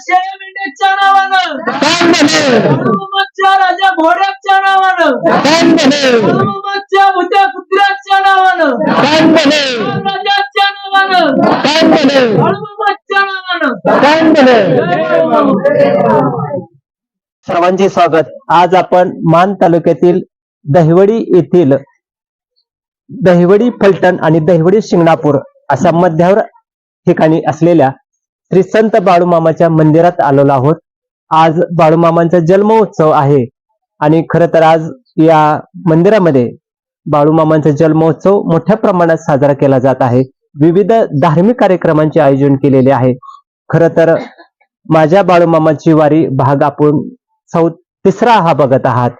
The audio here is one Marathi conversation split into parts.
शेळ्या नावानं. राजा घोड्याच्या नावानं. भुत्या कुत्र्याच्या नावानं. राजाच्या नावानं. नावानं. सर्वांचे स्वागत. आज आपण मान तालुक्यातील दहिवडी येथील दहिवडी फलटण आणि दहिवडी शिंगणापूर अशा मध्यावर ठिकाणी असलेल्या श्री संत बाळूमामाच्या मंदिरात आलेलो आहोत. आज बाळूमामांचा जन्मोत्सव आहे आणि खर तर आज या मंदिरामध्ये बाळूमामांचा जन्मोत्सव मोठ्या प्रमाणात साजरा केला जात आहे. विविध धार्मिक कार्यक्रमांचे आयोजन केलेले आहे. खर तर माझ्या बाळूमामाची वारी भाग आपण सौ तिसरा हा बघत आहात.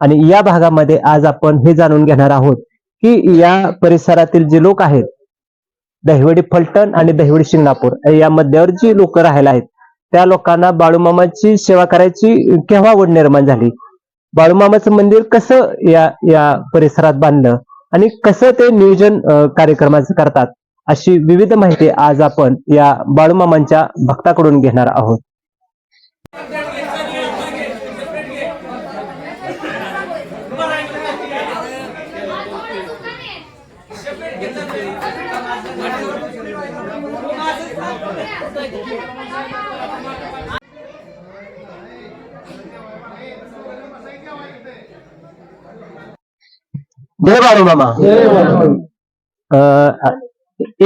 आणि या भागामध्ये आज आपण हे जाणून घेणार आहोत की या परिसरातील जे लोक आहेत दहिवडी फलटण आणि दहिवडी शिंगणापूर या मध्यावर जी लोक राहायला आहेत त्या लोकांना बाळूमामाची सेवा करायची केव्हा आवड निर्माण झाली? बाळूमामाचं मंदिर कसं या या परिसरात बांधलं? आणि कसं ते नियोजन कार्यक्रमाचं करतात? अशी विविध माहिती आज आपण या बाळूमामांच्या भक्ताकडून घेणार आहोत. जय अं,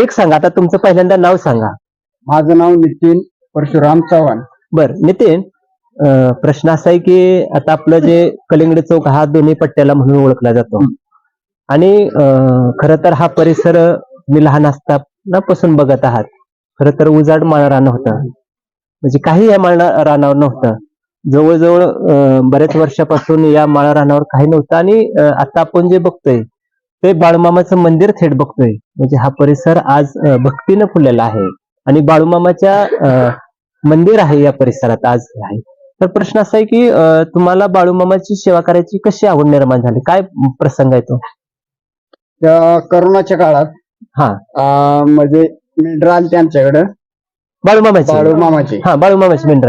एक सांगा आता तुमचं पहिल्यांदा नाव सांगा. माझं नाव नितीन परशुराम चव्हाण. बर नितीन अं, प्रश्न असा आहे की आता आपलं जे कलिंगड चौक हा दोन्ही पट्ट्याला म्हणून ओळखला जातो. आणि खर तर हा परिसर मी लहान असताना पासून बघत आहात. खर तर उजाड माळ रान होतं. म्हणजे काही या माळ रानावर नव्हतं. जवळजवळ बऱ्याच वर्षापासून या माळ रानावर काही नव्हतं आणि आता आपण जे बघतोय ते बाळूमामाचं मंदिर थेट बघतोय. म्हणजे हा परिसर आज भक्तीनं फुललेला आहे आणि बाळूमामाच्या मंदिर आहे या परिसरात आज आहे. तर प्रश्न असा आहे की तुम्हाला बाळूमामाची सेवा करायची कशी आवड निर्माण झाली? काय प्रसंग आहे तो? करोनाच्या काळात हा. म्हणजे मेंढर आले त्यांच्याकडे. बाळूमामाची. बाळू मामाचे हा बाळूमामाची मेंढर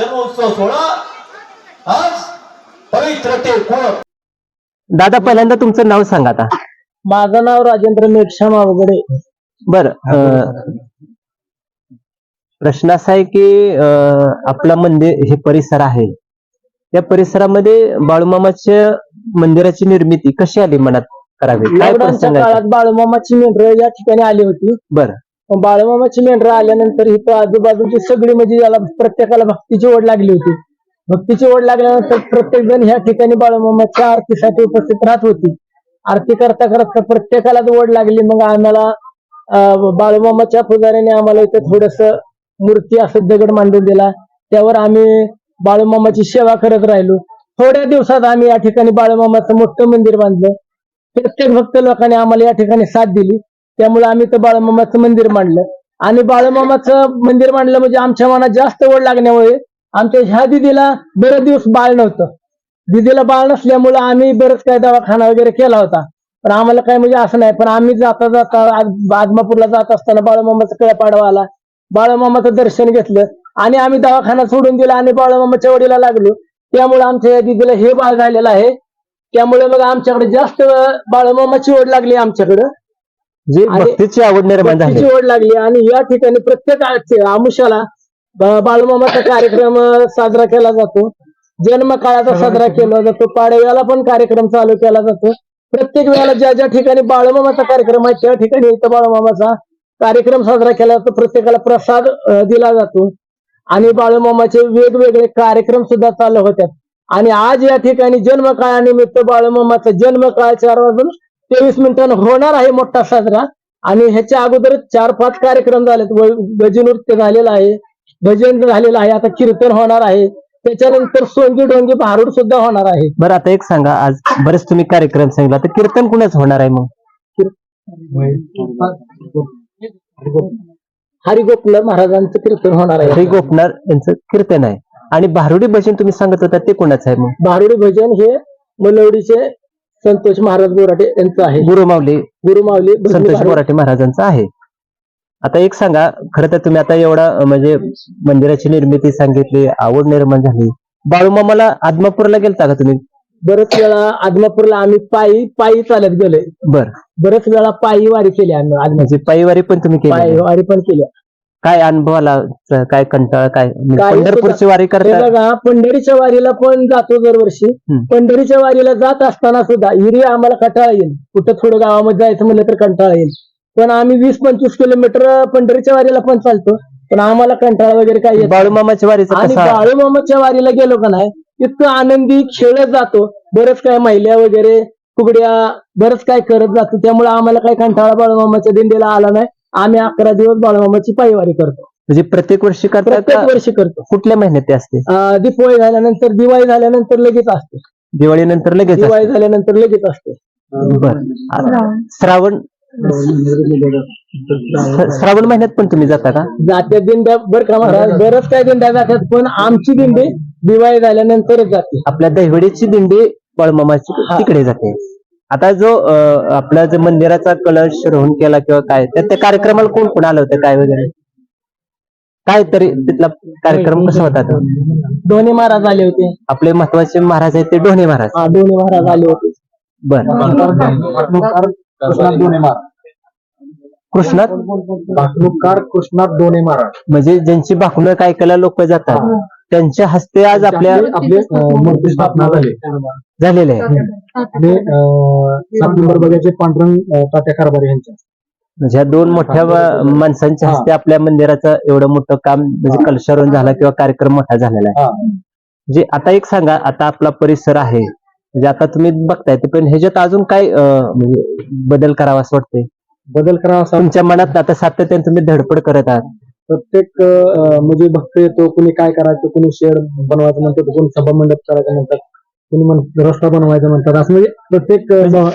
जन्मोत्सव सोहळा आज पवित्र ते कोण? दादा पहिल्यांदा तुमचं नाव सांगा आता. माझं नाव राजेंद्र मेघश्याम अवघडे बर प्रश्न असा आहे की अं, आपलं मंदिर हे परिसर आहे. त्या परिसरामध्ये बाळूमामाच्या मंदिराची निर्मिती कशी आली मनात करावी? काय लॉकडाऊनच्या प्रसंग आहे काळात बाळूमामाची मेंढरं या ठिकाणी आली होती. बर. बाळमामाची मेंढरा आल्यानंतर इथं आजूबाजूची सगळी म्हणजे याला प्रत्येकाला भक्तीची ओढ लागली होती. भक्तीची ओढ लागल्यानंतर प्रत्येक जण ह्या ठिकाणी बाळूमामाच्या आरतीसाठी उपस्थित राहत होती. आरती करता करता प्रत्येकाला ओढ लागली. मग आम्हाला बाळमामाच्या बाळूमामाच्या पुजाऱ्याने आम्हाला इथं थोडस मूर्ती असं दगड मांडून दिला. त्यावर आम्ही बाळूमामाची सेवा करत राहिलो. थोड्या दिवसात आम्ही या ठिकाणी बाळूमामाचं मोठं मंदिर बांधलं. प्रत्येक भक्त लोकांनी आम्हाला या ठिकाणी साथ दिली. त्यामुळे आम्ही तर बाळमामाचं मंदिर मांडलं. आणि बाळमामाचं मंदिर मांडलं म्हणजे आमच्या मनात जास्त ओढ लागण्यामुळे आमच्या ह्या दिदीला बरेच दिवस बाळ नव्हतं. दिदीला बाळ नसल्यामुळे आम्ही बरंच काय दवाखाना वगैरे केला होता. पण आम्हाला काय म्हणजे असं नाही पण आम्ही जाता जाता आदमापूरला जात असताना बाळमामाचा कळपाडवा आला. बाळमामाचं दर्शन घेतलं आणि आम्ही दवाखाना सोडून दिला आणि बाळमामाच्या वडीला लागलो. त्यामुळे आमच्या या दिदीला हे बाळ झालेलं आहे. त्यामुळे मग आमच्याकडे जास्त बाळमामाची ओढ लागली आमच्याकडं. जे आणि- भक्तीची आवड निर्माण झाली. भक्तीची ओढ लागली आणि या ठिकाणी प्रत्येक आमुषाला ब- बाळूमामाचा कार्यक्रम अ, साजरा केला जातो. जन्म काळाचा साजरा केला जातो. पाडव्याला पण कार्यक्रम चालू केला जातो. प्रत्येक वेळेला ज्या ज्या ठिकाणी बाळूमामाचा कार्यक्रम आहे त्या ठिकाणी इथं बाळूमामाचा कार्यक्रम साजरा केला जातो. प्रत्येकाला प्रसाद अ, दिला जातो. आणि बाळूमामाचे वेगवेगळे कार्यक्रम सुद्धा चालू होतात. आणि आज या ठिकाणी जन्म काळानिमित्त बाळूमामाचा जन्म काळ चार वाजून तेवीस मिनिटांना होणार आहे मोठा साजरा. आणि ह्याच्या अगोदर चार पाच कार्यक्रम झालेत. व- गजनृत्य झालेलं आहे. भजन झालेलं आहे. आता कीर्तन होणार आहे. त्याच्यानंतर सोंगी डोंगी भारूड सुद्धा होणार आहे. बरं आता एक सांगा. आज बरेच तुम्ही कार्यक्रम सांगितला. तर कीर्तन कुणाच होणार आहे मग? हरिगोपाल महाराजांचं कीर्तन होणार आहे. हरी गोपनार यांचं कीर्तन आहे. आणि भारुडी भजन तुम्ही सांगत होता ते कोणाचं आहे मग? भारुडी भजन हे मलवडीचे संतोष महाराज बोराटे यांचं आहे. गुरुमावली गुरुमावली संतोष. बोराटे महाराजांचा आहे. आता एक सांगा खरं तर तुम्ही आता एवढा म्हणजे मंदिराची निर्मिती सांगितली आवड निर्माण झाली. बाळूमामाला आदमापूरला गेलता का तुम्ही? बरेच वेळा आदमापूरला आम्ही पायी पायी चालत गेलोय. बर. बरेच वेळा पायी वारी केली आम्ही आदमापूर. म्हणजे पायीवारी पण तुम्ही केली. पायी वारी पण केली. काय अनुभव आला काय कंटाळा काय म्हणजे पंढरपूरची वारी करता बघा पंढरीच्या वारीला पण जातो दरवर्षी. पंढरीच्या वारीला जात असताना सुद्धा हिरी आम्हाला कंटाळा येईल. कुठं थोडं गावामध्ये जायचं म्हणलं तर कंटाळा येईल. पण आम्ही वीस पंचवीस किलोमीटर पंढरीच्या वारीला पण चालतो. पण आम्हाला कंटाळा वगैरे नाही. बाळूमामाच्या वारीचा आणि बाळूमामाच्या वारीला गेलो का नाही इतकं आनंदी खेळत जातो. बरंच काय महिल्या वगैरे फुगड्या बरंच काय करत जातो. त्यामुळे आम्हाला काही कंटाळा बाळूमामाच्या दिंडीला आला नाही. आम्ही अकरा दिवस बाळूमामाची पायवारी करतो. म्हणजे प्रत्येक वर्षी करता प्रत्येक का वर्षी करतो. कुठल्या महिन्यात ते असते? अं, दीपोळी झाल्यानंतर दिवाळी झाल्यानंतर लगेच असते. दिवाळीनंतर लगेच दिवाळी असते. झाल्यानंतर लगेच असते. बर. आता श्रावण श्रावण महिन्यात पण तुम्ही जाता का? जात्या दिंड्या बरं का महाराज? बरंच काय दिंड्या जातात पण आमची दिंडी दिवाळी झाल्यानंतरच जाते. आपल्या दहिवडीची दिंडी बाळूमामाची हा. तिकडे जाते. आता जो आपला जो मंदिराचा कलश रोहन केला किंवा काय त्या त्या कार्यक्रमाला कोण कोण आलं होतं काय वगैरे? काय तरी तिथला कार्यक्रम कसा होता तो? दोन्ही महाराज आले होते. आपले महत्त्वाचे महाराज आहेत ते डोणे महाराज. हा दोन्ही महाराज आले होते. बर. कृष्णात भाकणूककार कृष्णात दोने महाराज. म्हणजे ज्यांची भाकणं काय ऐकायला लोक जातात त्यांच्या हस्ते आज आपल्या आपले मूर्ती स्थापना झाली. झालेले आहे. आणि सात नंबर बघायचे पांढरंग अं, तात्या कारभारी यांच्या. म्हणजे ह्या दोन मोठ्या व- माणसांच्या हस्ते आपल्या मंदिराचं एवढं मोठं काम म्हणजे कलशारोहण झालं किंवा कार्यक्रम मोठा झालेला आहे. हा. म्हणजे आता एक सांगा आता आपला परिसर आहे म्हणजे आता तुम्ही बघताय ते पण ह्याच्यात अजून काय अं, म्हणजे बदल करावा असं वाटतंय? बदल करावा असा तुमच्या मनात आता सातत्याने तुम्ही धडपड करत आहात. प्रत्येक अं, म्हणजे भक्त येतो कुणी काय करायचं कुणी शेड बनवायचं म्हणतात कुणी सभा मंडप करायचं म्हणतात. कुणी रस्ता बनवायचा म्हणतात. असं म्हणजे प्रत्येक अं,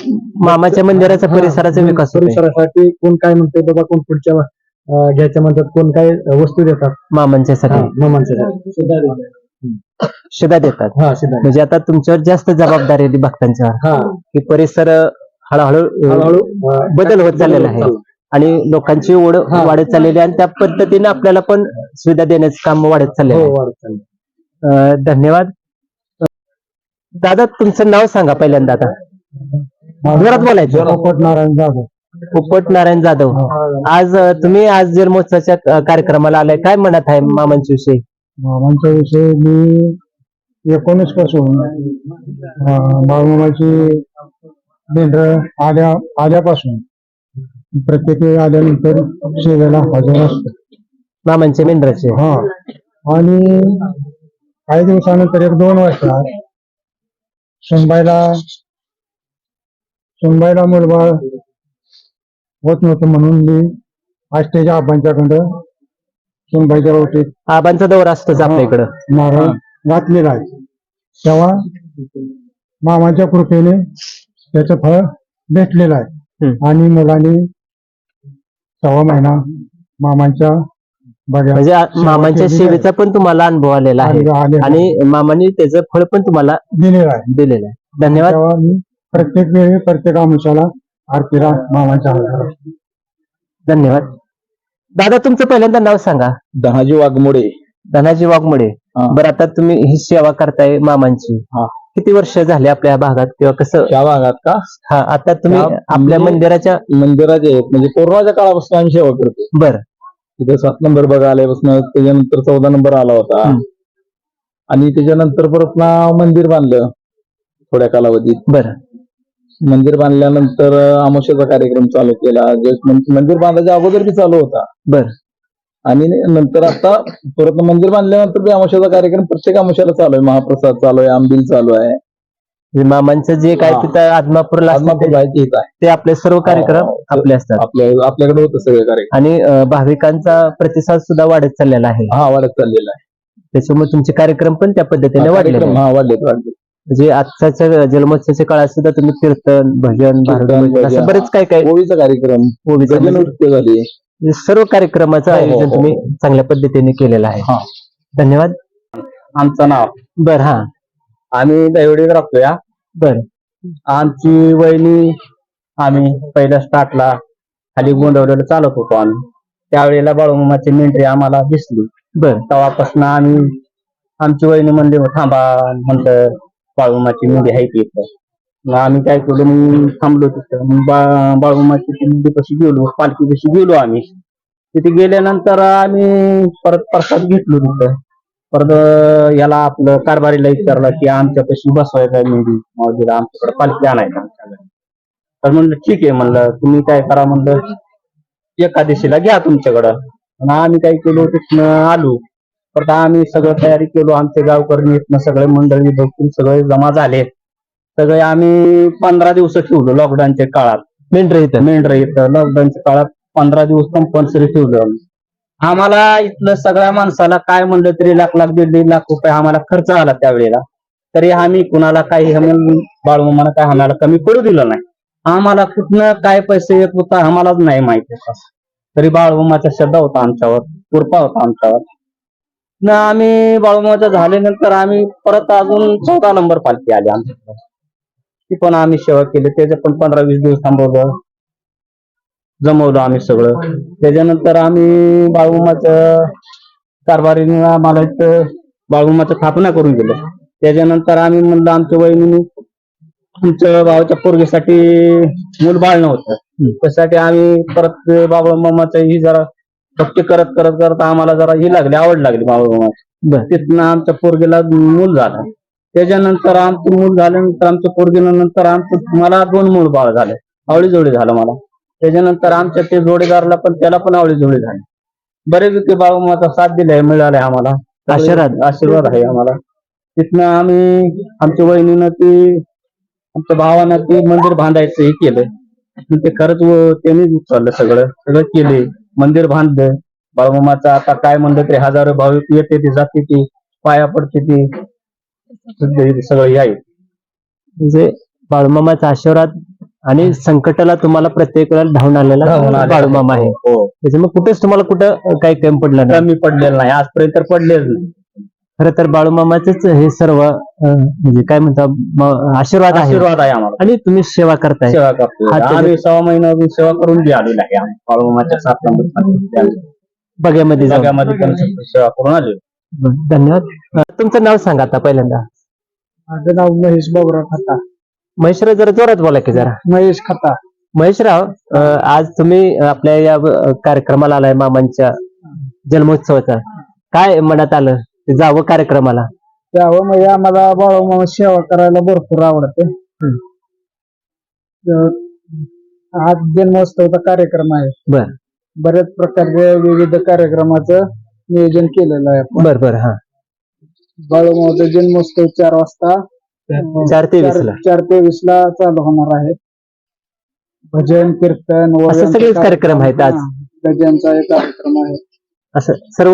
मामाच्या मंदिराचा परिसराचा हा, विकास होतोय. परिसरासाठी कोण काय म्हणते बाबा कोण पुढच्या अं, घ्यायच्या म्हणतात कोण काय वस्तू देतात. मामांच्यासाठी. मामांच्या शिदा देतात. हा म्हणजे आता तुमच्यावर जास्त जबाबदारी आहे भक्तांच्यावर. हा. की परिसर हळूहळू अं, हळूहळू अं, बदल होत चाललेला आहे. आणि लोकांची ओढ हा. वाढत चाललेली आहे आणि त्या पद्धतीने आपल्याला पण सुविधा देण्याचं काम वाढत चाललेलं हो आहे. वाढत चाललंय. अं, धन्यवाद. दादा तुमचं नाव सांगा पहिल्यांदा आता. जोरात बोलायचं. पोपट नारायण जाधव. पोपट नारायण जाधव आज अं, तुम्ही आज जन्मोत्सवाच्या अं, कार्यक्रमाला आलाय काय म्हणत आहे मामांच्या विषयी? मामांच्या विषयी मी एकोणीसपासून बाळमामाची मेंढर आल्या आल्यापासून प्रत्येक वेळी आल्यानंतर सेवेला हजर असतो. मामांच्या मेंढराचे हा. आणि काही दिवसानंतर एक दोन वाजता सुनबाईला सुनबाईला मुलबाळ होत नव्हतं म्हणून मी आष्टेच्या आबांच्याकडं सुनबाईच्या ओटीत आबांचा दौरा असतोच आपल्या इकडं. नारळ घातलेला आहे. तेव्हा मामाच्या कृपेने त्याचं फळ भेटलेलं आहे. हम्म. आणि मुलांनी सव्वा महिना मामांच्या म्हणजे मामांच्या. सेवेचा पण तुम्हाला अनुभव आलेला आहे. आणि मामांनी त्याचं फळ पण तुम्हाला दिलेलं आहे. दिलेलं आहे. धन्यवाद. प्रत्येक वेळी प्रत्येक अंशाला आरतीला मामाच्या. धन्यवाद. दादा तुमचं पहिल्यांदा नाव सांगा. धनाजी वाघमोडे. धनाजी वाघमोडे. बरं आता तुम्ही ही सेवा करताय मामांची. हा. किती वर्ष झाले आपल्या भागात? किंवा कसं? त्या भागात का? हा आता तुम्ही आपल्या म्हणजे- मंदिराच्या मंदिराचे म्हणजे कोरोनाच्या काळापासून आम्ही सेवा करतो बर. तिथे सात नंबर बघा आल्यापासून त्याच्यानंतर चौदा नंबर आला होता. आणि त्याच्यानंतर परत ना मंदिर बांधलं थोड्या कालावधीत. बर. मंदिर बांधल्यानंतर अमावस्याचा कार्यक्रम चालू केला. मंदिर बांधायच्या अगोदर बी चालू होता. बर. आणि नंतर आता परत मंदिर बांधल्यानंतर बी अमावस्याचा कार्यक्रम प्रत्येक अमावस्याला चालू आहे. महाप्रसाद चालू आहे आंबील चालू आहे. मामांचं जे काय हा. तिथं आदमापूरला असतं ते- जायचे इथं आहे. ते आपले सर्व कार्यक्रम हो. आपले असतात आपल्या आपल्याकडे होतं सगळे कार्यक्रम आणि अं, भाविकांचा प्रतिसाद सुद्धा वाढत चाललेला आहे हा वाढत चाललेला आहे त्याच्यामुळे तुमचे कार्यक्रम पण त्या पद्धतीने हा, कार्यक्रम. हा वाढलेत वाढले म्हणजे आजच्या जन्मोत्सवाच्या काळात सुद्धा तुम्ही कीर्तन भजन असं बरेच काय काय ओळीचा कार्यक्रम ओवीचं भजन म्हणजे नृत्य झाले सर्व कार्यक्रमाचं हो, हो, आयोजन हो. तुम्ही चांगल्या पद्धतीने केलेलं आहे हा. धन्यवाद आमचं नाव बर हा आम्ही दैवडीत राहतो या बर. आमची वहिनी आम्ही पहिल्या स्टार्टला खाली गोंदवलेलं चालत होतो आम्ही. त्यावेळेला बाळूमामाची मेंढरी आम्हाला दिसली. बर. तेव्हापासून आम्ही आमची वहिनी म्हणली "हो, थांबा म्हणलं बाळूमाची मेंढी आहे की इथं. मग आम्ही काय केलं मग थांबलो तिथं. बाळूमाची मेंढी कशी गेलो पालखी कशी गेलो आम्ही. तिथे गेल्यानंतर आम्ही परत प्रसाद घेतलो तिथं. परत याला आपलं कारभारीला विचारलं की आमच्या कशी बसवायचा मेंढी मावजीला आमच्याकडे पालखी आणायचा तर म्हणलं ठीक आहे म्हणलं तुम्ही काय करा म्हणलं एकादशीला घ्या तुमच्याकडं. आणि आम्ही काय केलो तिथनं आलो. परत आम्ही सगळं तयारी केलो आमचे गावकरी इथनं सगळे मंडळी भक्ती सगळे जमा झाले. सगळे आम्ही पंधरा दिवस ठेवलो लॉकडाऊनच्या काळात. मेंढर इथं. मेंढर इथं. लॉकडाऊनच्या काळात पंधरा दिवस कंपल्सरी ठेवलं. आम्हाला इथलं सगळ्या माणसाला काय म्हणलं तरी लाख लाख दीड दीड लाख रुपये आम्हाला खर्च आला त्यावेळेला. तरी आम्ही कुणाला काही आम्ही बाळूमामाला काय आम्हाला कमी पडू दिलं नाही. आम्हाला कुठनं काय पैसे येत होता आम्हालाच नाही माहिती. तरी बाळूमाचा श्रद्धा होता आमच्यावर कृपा होता आमच्यावर. न आम्ही बाळूमाचा झाल्यानंतर आम्ही परत अजून चौदा नंबर पालखी आली आमच्याकडे. ती पण आम्ही सेवा केली त्याचे पण पंधरा वीस दिवस थांबवलं. जमवलं आम्ही सगळं. त्याच्यानंतर आम्ही बाळूमाचं कारभारीने आम्हाला इथं बाळूमाचं स्थापना करून दिलं. त्याच्यानंतर आम्ही म्हणलं आमच्या वहिनी तुमच्या भावाच्या पोरगीसाठी मूल बाळ नव्हतं त्यासाठी आम्ही परत बाळूमामाचं ही जरा भक्ती करत करत करत आम्हाला जरा ही लागली आवड लागली बर. तिथनं आमच्या पोरगीला मूल झालं. त्याच्यानंतर आमचं मूल झाल्यानंतर आमच्या पोरगीनं नंतर आमचं मला दोन मूल बाळ झाले. आवळी जोडी झालं मला. त्याच्यानंतर आमच्या ते जोडीदाराला पण त्याला पण आवळी जोडी झाली. बरेचपैकी बाळूमाचा साथ दिलाय मिळालाय आम्हाला. आशीर्वाद. आशीर्वाद आहे आम्हाला. तिथनं आम्ही आमच्या वहिनीनं ती आमच्या भावानं ती मंदिर बांधायचं हे केलं ते खरंच व- त्यांनीच उचललं सगळं. सगळं केले मंदिर बांधलं. बाळूमामाचं आता काय म्हणलं तरी हजारो भाविक येते ती जाते ती पाया पडते ती. सगळं हे आहे. म्हणजे बाळूमामाचा आशीर्वाद आणि संकटाला तुम्हाला प्रत्येक वेळेला धावून आलेला. बाळूमामा आहे. हो. त्याच्यामुळे कुठेच तुम्हाला कुठं काही कमी पडलं नाही. कमी पडलेलं नाही. आजपर्यंत तर पडलेच नाही. खरं तर बाळूमामाचेच हे सर्व म्हणजे काय म्हणता म- आशीर्वाद आहे. आशीर्वाद आहे आम्हाला. आणि तुम्ही सेवा करताय. सेवा करतो हा, त्याच्या- आम्ही सहा महिना अजून सेवा करून बी आलेलो आहे. बाळूमामाच्या सात नंबर बग्यामध्ये जाऊन. जगामध्ये पण सेवा करून आलेलो धन्यवाद. तुमचं नाव सांगा आता पहिल्यांदा. माझं नाव महेश बाबुराव खता महेशराव जरा जोरात बोला की जरा. महेश खता महेशराव अं, आज तुम्ही आपल्या या अं, कार्यक्रमाला आलाय मामांच्या जन्मोत्सवाचा. काय मनात आलं? ते जावं कार्यक्रमाला. त्यावं म्हणजे आम्हाला बाळूमामा सेवा करायला भरपूर आवडते. तर आज जन्मोत्सवाचा कार्यक्रम आहे. बर. बऱ्याच प्रकारच्या विविध कार्यक्रमाचं नियोजन केलेलं आहे आपण. बर बर हा. बाळूमामाचा जन्मोत्सव चार वाजता चार ते वीस ला. चार- ते वीस ला चालू होणार आहे. भजन कीर्तन असे सगळेच कार्यक्रम आहेत आज. भजनचा एक कार्यक्रम आहे. असं सर्व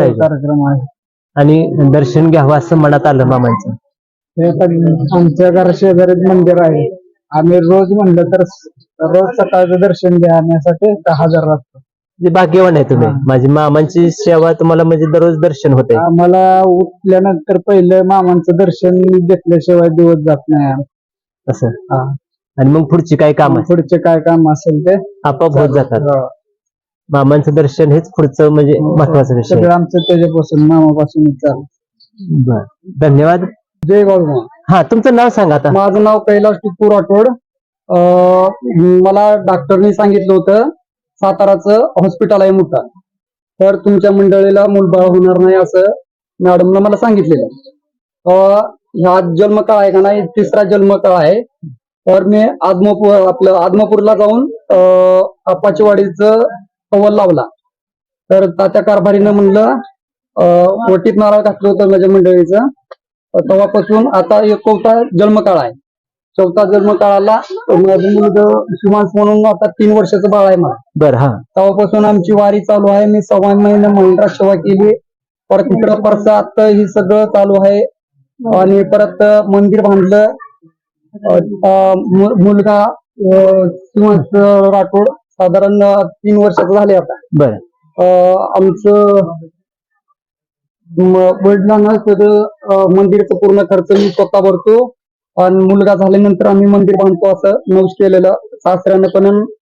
आहे कार्यक्रम आहे आणि दर्शन घ्यावं असं मनात आलं मामांचं. हे पण आमच्या घर शेजारीच मंदिर आहे. आम्ही रोज म्हणलं तर रोज सकाळचं दर्शन घेण्यासाठी दहा हजार लागतो म्हणजे भाग्यवान आहे तुम्ही. हा. माझी मामांची सेवा तुम्हाला म्हणजे दररोज दर्शन होते. आम्हाला उठल्यानंतर पहिलं मामांचं दर्शन घेतल्याशिवाय दिवस जात नाही. असं? हा. आणि मग पुढची काय काम पुढचे काय काम असेल ते आपोआप होत जातात. हो. मामांचं दर्शन हेच पुढचं म्हणजे महत्त्वाचा विषय सगळं आमचं त्याच्यापासून मामापासून चालू. बर. धन्यवाद. जय बाळूमा हा तुमचं नाव सांगा आता. माझं नाव कैलास टिपूर राठोड. अं, मला डॉक्टरनी सांगितलं होतं साताराचं हॉस्पिटल आहे मोठं. तर तुमच्या मंडळीला मूलबाळ होणार नाही असं मॅडमनं मला सांगितलेलं ह्या ह्या जन्मकाळ आहे का नाही तिसरा जन्मकाळ आहे. तर मी आदमापूर आपलं आदमापूरला जाऊन अं, आपाचीवाडीचं कवल लावला. तर तात्या कारभारीनं म्हणलं वटीत नारळ घातलं होतं माझ्या मंडळीचं. तेव्हापासून आता एक चौथा जन्मकाळ आहे. चौथा जन्मकाळाला माझं मुलगा शिवांश म्हणून आता तीन वर्षाचं बाळ आहे मला. बर हा. तेव्हापासून आमची वारी चालू आहे. मी सव्वा महिने महिंद्रा सेवा केली. परत इकडं परत आता ही सगळं चालू आहे. आणि परत मंदिर बांधलं. मुलगा शिवांश राठोड साधारण तीन वर्षाचं झाले आता. बर. आमचं वडिलांना सगळं मंदिरचा पूर्ण खर्च मी स्वतः भरतो. आणि मुलगा झाल्यानंतर आम्ही मंदिर बांधतो असं नवस केलेलं सासऱ्यानं पण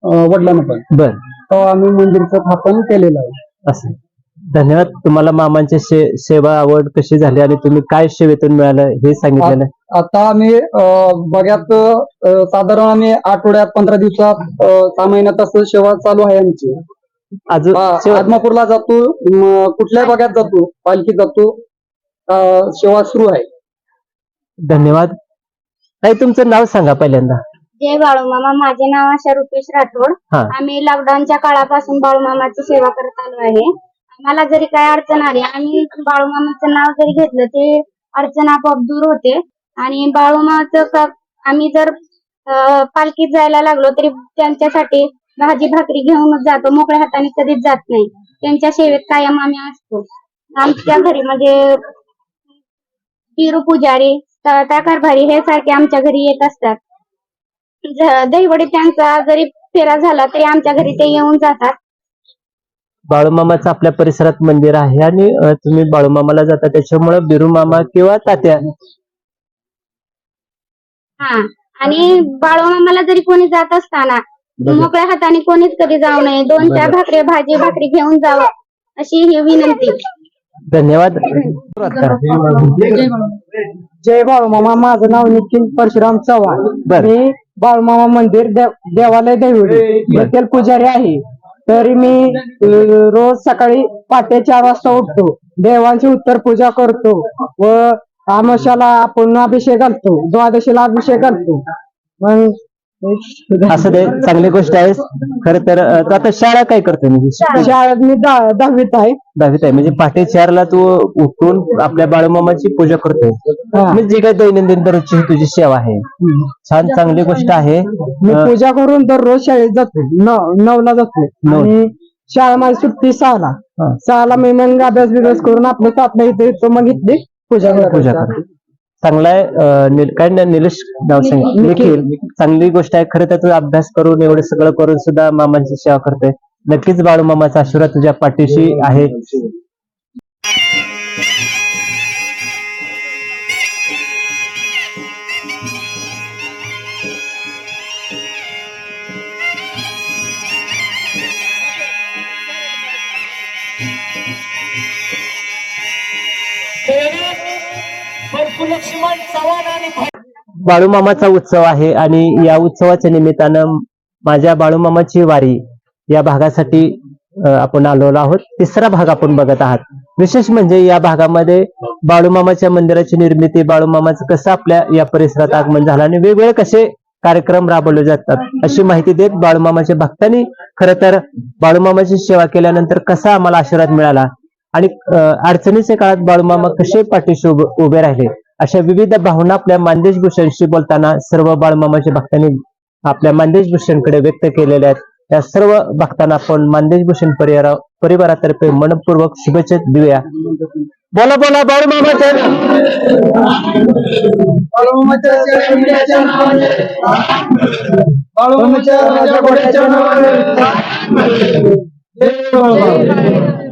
वडिलांना पण. बर. तेव्हा आम्ही मंदिरचं स्थापन केलेलं आहे. असं. धन्यवाद. तुम्हाला मामांची शे- सेवा आवड कशी झाली आणि तुम्ही काय सेवेतून मिळालं हे सांगितलेलं? आता आम्ही अं, बघ्यात अं, साधारण आम्ही आठवड्यात पंधरा दिवसात अं, सहा महिन्यात असं सेवा चालू आहे आमची. अजून सेवा- आदमापूरला जातो म, कुठल्याही भागात जातो पालखीत जातो अं, सेवा सुरू आहे. धन्यवाद. ताई तुमचं नाव सांगा पहिल्यांदा. जय बाळूमामा. माझे नाव आशा रुपेश राठोड. हा. आम्ही लॉकडाऊनच्या काळापासून बाळूमामाची सेवा करत आलो आहे. आम्हाला जरी काय अडचण आली आम्ही बाळूमामाचं नाव जरी घेतलं ते अडचण आपोआप दूर होते. आणि बाळूमामाचं का आम्ही जर अं, पालखीत जायला लागलो तरी त्यांच्यासाठी भाजी भाकरी घेऊनच जातो. मोकळ्या हाताने कधीच जात नाही. त्यांच्या सेवेत कायम आम्ही असतो. आमच्या घरी म्हणजे बिरू पुजारी तळता कारभारी हे सारखे आमच्या घरी येत असतात. दहीवडी त्यांचा जरी फेरा झाला तरी आमच्या घरी ते येऊन जातात. बाळूमामाचं आपल्या परिसरात मंदिर आहे आणि तुम्ही बाळूमामाला जाता. त्याच्यामुळे बिरू मामा किंवा तात्या. हा आणि बाळूमामाला जरी कोणी जात असताना मोकळ्या हाताने कोणीच कधी जाऊ नये. दोन चार भाकरी भाजी भाकरी घेऊन जावं अशी ही विनंती. धन्यवाद. जय बाळूमामा माझं नाव नितीन परशुराम चव्हाण. बर. मी बाळूमामा मंदिर देव- देवालय देवडी येथील पुजारी आहे. तरी मी अं, रोज सकाळी पहाटे चार वाजता उठतो. देवांची उत्तर पूजा करतो व आमोशाला आपण अभिषेक घालतो द्वादशीला अभिषेक घालतो. मग असं ते चांगली गोष्ट आहे. खर तर तू आता शाळा काय करतो म्हणजे? शाळेत मी दहा- दहावीत आहे. दहावीत आहे. म्हणजे पहाटे चारला तू उठून आपल्या बाळूमामाची पूजा करतोय. हा. म्हणजे जी काही दैनंदिन दररोजची ही तुझी सेवा आहे. छान चांगली गोष्ट आहे. मी अं, पूजा करून दररोज शाळेत जातो. नऊ नऊला जातो. नऊ. आणि शाळा माझी सुट्टी सहाला. हा. सहाला मी मग अभ्यास बिभ्यास करून आपलं सातला इथे येतो मग इथली पूजा पूजा करतो. कर चांगला आहे काय निलेश नाव सांग निखिल. चांगली गोष्ट आहे खरं तर तू अभ्यास करून एवढं सगळं करून सुद्धा मामांची सेवा करतोय. नक्कीच बाळू मामाचा आशीर्वाद तुझ्या पाठीशी आहे. बाळूमामाचा उत्सव आहे आणि या उत्सवाच्या निमित्तानं माझ्या बाळूमामाची वारी या भागासाठी आपण आलेलो आहोत. तिसरा भाग आपण बघत आहात. विशेष म्हणजे या भागामध्ये बाळूमामाच्या मंदिराची निर्मिती बाळूमामाचं कसं आपल्या या परिसरात आगमन झालं आणि वेगवेगळे कसे कार्यक्रम राबवले जातात अशी माहिती देत बाळूमामाच्या भक्तांनी खरं तर बाळूमामाची सेवा केल्यानंतर कसा आम्हाला आशीर्वाद मिळाला आणि अडचणीच्या काळात बाळूमामा कसे पाठीशी उभे उभे राहिले अशा विविध भावना आपल्या मानदेश भूषणशी बोलताना सर्व बाळमामाच्या भक्तांनी आपल्या मानदेश भूषणकडे व्यक्त केलेल्या आहेत. त्या सर्व भक्तांना आपण मानदेश भूषण परिवारा परिवारातर्फे मनपूर्वक शुभेच्छा देऊया. बोला बोला बाळूमामाच्या बाळूमामाच्या बाळू